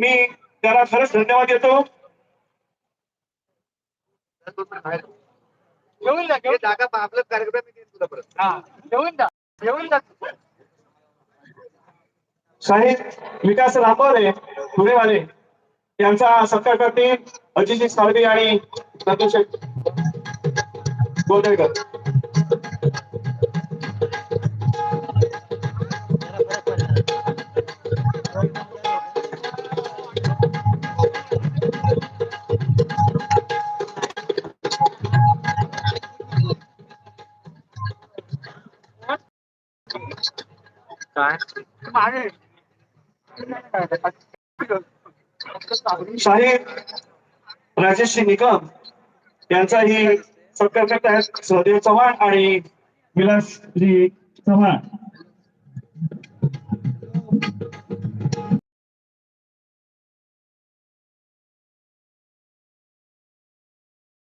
मी त्याला खरंच धन्यवाद देतो. घेऊन जा हे जागा आपलं कार्यक्रम मी देईन तुला परत हा घेऊन जा घेऊन जा. शाहीर विकास रामोरे पुणेवाले यांचा सत्कार करते अजित साळवी आणि संतोष गोंधळकर. काय? शाहीर राजेश्री निकम यांचाही सत्कार करत आहेत सहदेव चव्हाण आणि विलासजी चव्हाण.